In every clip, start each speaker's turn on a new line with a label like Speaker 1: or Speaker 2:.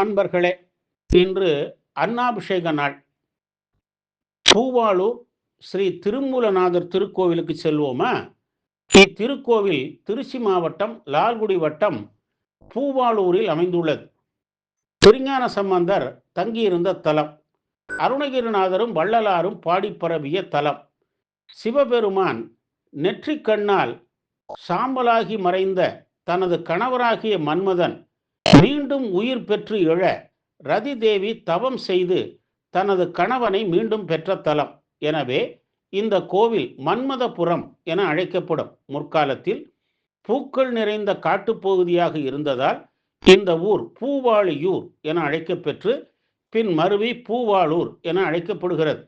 Speaker 1: அன்பர்களே இன்று அன்னாபிஷேக நாள். பூவாளூர் ஸ்ரீ திருமூலநாதர் திருக்கோவிலுக்கு செல்வோமா? இத்திருக்கோவில் திருச்சி மாவட்டம் லால்குடி வட்டம் பூவாளூரில் அமைந்துள்ளது. திருஞான சம்பந்தர் தங்கியிருந்த தலம். அருணகிரிநாதரும் வள்ளலாரும் பாடி பரவிய தலம். சிவபெருமான் நெற்றிக் கண்ணால் சாம்பலாகி மறைந்த தனது கணவராகிய மன்மதன் மீண்டும் உயிர் பெற்று எழ ரதி தேவி தவம் செய்து தனது கணவனை மீண்டும் பெற்ற தலம். எனவே இந்த கோவில் மன்மதபுரம் என அழைக்கப்படும் முற்காலத்தில் பூக்கள் நிறைந்த காட்டுப்பகுதியாக இருந்ததால் இந்த ஊர் பூவாளியூர் என அழைக்கப்பெற்று பின் மருவி பூவாளூர் என அழைக்கப்படுகிறது.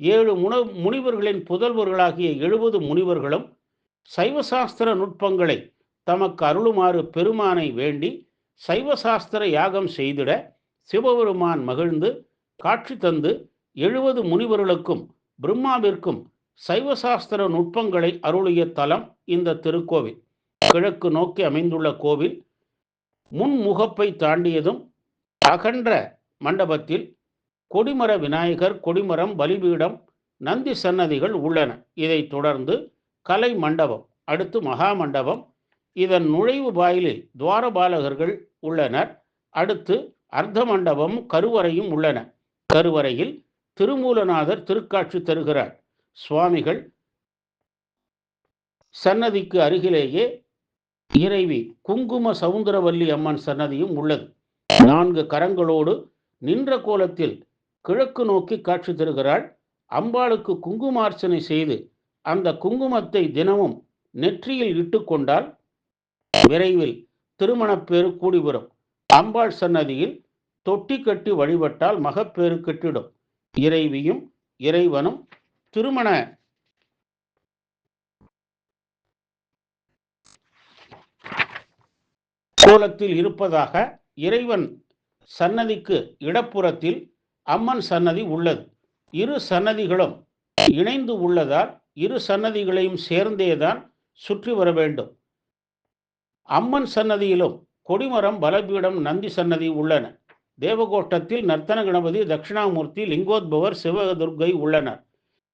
Speaker 1: ஏழு முன முனிவர்களின் புதல்வர்களாகிய எழுபது முனிவர்களும் சைவசாஸ்திர நுட்பங்களை தமக்கு அருளுமாறு பெருமானை வேண்டி சைவ சாஸ்திர யாகம் செய்திட சிவபெருமான் மகிழ்ந்து காட்சி தந்து எழுபது முனிவர்களுக்கும் பிரம்மாவிற்கும் சைவ சாஸ்திர நுட்பங்களை அருளிய தலம் இந்த திருக்கோவில். கிழக்கு நோக்கி அமைந்துள்ள கோவில் முன்முகப்பை தாண்டியதும் அகன்ற மண்டபத்தில் கொடிமர விநாயகர் கொடிமரம் பலிபீடம் நந்தி சன்னதிகள் உள்ளன. இதைத் தொடர்ந்து கலை மண்டபம் அடுத்து மகா மண்டபம் இதன் நுழைவு வாயிலில் துவாரபாலகர்கள் உள்ளனர். அடுத்து அர்த்த மண்டபம் கருவறையும் உள்ளன. கருவறையில் திருமூலநாதர் திருக்காட்சி தருகிறார். சுவாமிகள் சன்னதிக்கு அருகிலேயே இறைவி குங்கும சவுந்தரவல்லி அம்மன் சன்னதியும் உள்ளது. நான்கு கரங்களோடு நின்ற கோலத்தில் கிழக்கு நோக்கி காட்சி தருகிறாள். அம்பாளுக்கு குங்குமார்ச்சனை செய்து அந்த குங்குமத்தை தினமும் நெற்றியில் இட்டுக்கொண்டால் விரைவில் திருமணப்பேறு கூடிவரும். அம்பாள் சன்னதியில் தொட்டி கட்டி வழிபட்டால் மகப்பேறு கட்டிடும். இறைவியும் இறைவனும் திருமண கோலத்தில் இருப்பதாக இறைவன் சன்னதிக்கு இடப்புறத்தில் அம்மன் சன்னதி உள்ளது. இரு சன்னதிகளும் இணைந்து உள்ளதால் இரு சன்னதிகளையும் சேர்ந்தேதான் சுற்றி வர வேண்டும். அம்மன் சன்னதியிலும் கொடிமரம் பலபீடம் நந்தி சன்னதி உள்ளன. தேவகோட்டத்தில் நர்த்தன கணபதி தட்சிணாமூர்த்தி லிங்கோத்பவர் சிவதுர்கை உள்ளனர்.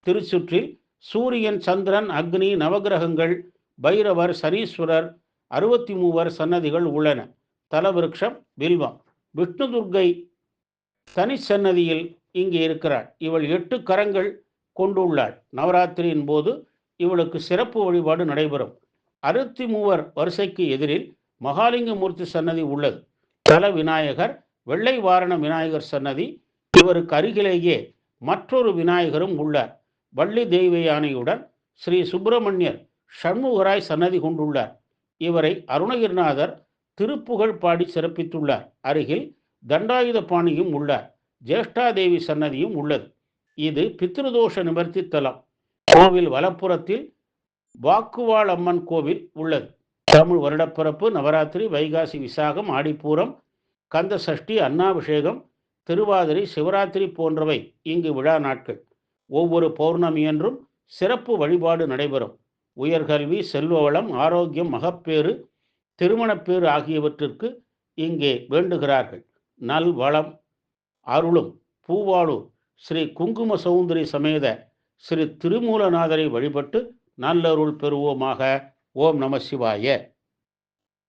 Speaker 1: திருச்சுற்றில் சூரியன் சந்திரன் அக்னி நவகிரகங்கள் பைரவர் சனீஸ்வரர் அறுபத்தி மூவர் சன்னதிகள் உள்ளன. தலவிருக்ஷம் வில்வம். விஷ்ணு துர்கை தனி சன்னதியில் இங்கே இருக்கிறாள். இவள் எட்டு கரங்கள் கொண்டுள்ளாள். நவராத்திரியின் போது இவளுக்கு சிறப்பு வழிபாடு நடைபெறும். அறுபத்தி மூவர் வரிசைக்கு எதிரில் மகாலிங்கமூர்த்தி சன்னதி உள்ளது. தல விநாயகர் வெள்ளை வாரண விநாயகர் சன்னதி இவருக்கு அருகிலேயே மற்றொரு விநாயகரும் உள்ளார். வள்ளி தெய்வ யானையுடன் ஸ்ரீ சுப்பிரமணியர் சண்முகராய் சன்னதி கொண்டுள்ளார். இவரை அருணகிரிநாதர் திருப்புகழ் பாடி சிறப்பித்துள்ளார். அருகில் தண்டாயுத பாணியும் உள்ளார். ஜேஷ்டாதேவி சன்னதியும் உள்ளது. இது பித்ருதோஷ நிவர்த்தி தலம். கோவில் வலப்புறத்தில் வாக்குவாள் அம்மன் கோவில் உள்ளது. தமிழ் வருடப்பிறப்பு நவராத்திரி வைகாசி விசாகம் ஆடிப்பூரம் கந்த சஷ்டி அன்னாபிஷேகம் திருவாதிரை சிவராத்திரி போன்றவை இங்கு விழா நாட்கள். ஒவ்வொரு பௌர்ணமியன்றும் சிறப்பு வழிபாடு நடைபெறும். உயர்கல்வி செல்வ வளம் ஆரோக்கியம் மகப்பேறு திருமணப்பேறு ஆகியவற்றிற்கு இங்கே வேண்டுகிறார்கள். நல் வளம் அருளும் பூவாளூர் ஸ்ரீ குங்கும சௌந்தரி சமேத ஸ்ரீ திருமூலநாதரை வழிபட்டு நல்லருள் பெறுவோமாக. ஓம் நம சிவாய.